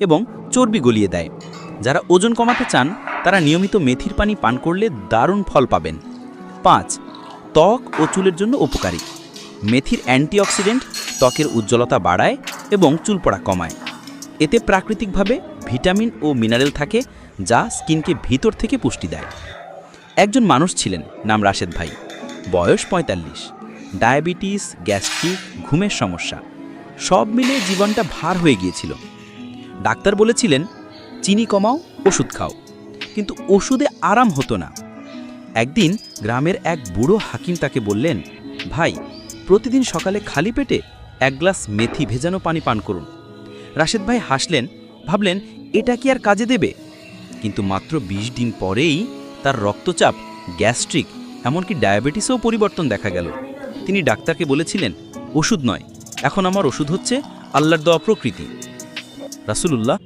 এবং চর্বি গলিয়ে দেয়। যারা ওজন কমাতে চান, তারা নিয়মিত মেথির পানি পান করলে দারুণ ফল পাবেন। পাঁচ, ত্বক ও চুলের জন্য উপকারী। মেথির অ্যান্টিঅক্সিডেন্ট ত্বকের উজ্জ্বলতা বাড়ায় এবং চুল পড়া কমায়। এতে প্রাকৃতিকভাবে ভিটামিন ও মিনারেল থাকে, যা স্কিনকে ভিতর থেকে পুষ্টি দেয়। একজন মানুষ ছিলেন, নাম রাশেদ ভাই। বয়স পঁয়তাল্লিশ। ডায়াবেটিস, গ্যাস্ট্রিক, ঘুমের সমস্যা। সব মিলে জীবনটা ভার হয়ে গিয়েছিল। ডাক্তার বলেছিলেন, চিনি কমাও, ওষুধ খাও। কিন্তু ওষুধে আরাম হতো না। একদিন গ্রামের এক বুড়ো হাকিম তাকে বললেন, ভাই, প্রতিদিন সকালে খালি পেটে এক গ্লাস মেথি ভেজানো পানি পান করুন। রাশেদ ভাই হাসলেন, ভাবলেন, এটা কি আর কাজে দেবে? কিন্তু মাত্র ২০ দিন পরেই তার রক্তচাপ, গ্যাস্ট্রিক, এমনকি ডায়াবেটিসেও পরিবর্তন দেখা গেল। তিনি ডাক্তারকে বলেছিলেন, ওষুধ নয়, এখন আমার ওষুধ হচ্ছে আল্লাহর দেওয়া প্রকৃতি। রাসূলুল্লাহ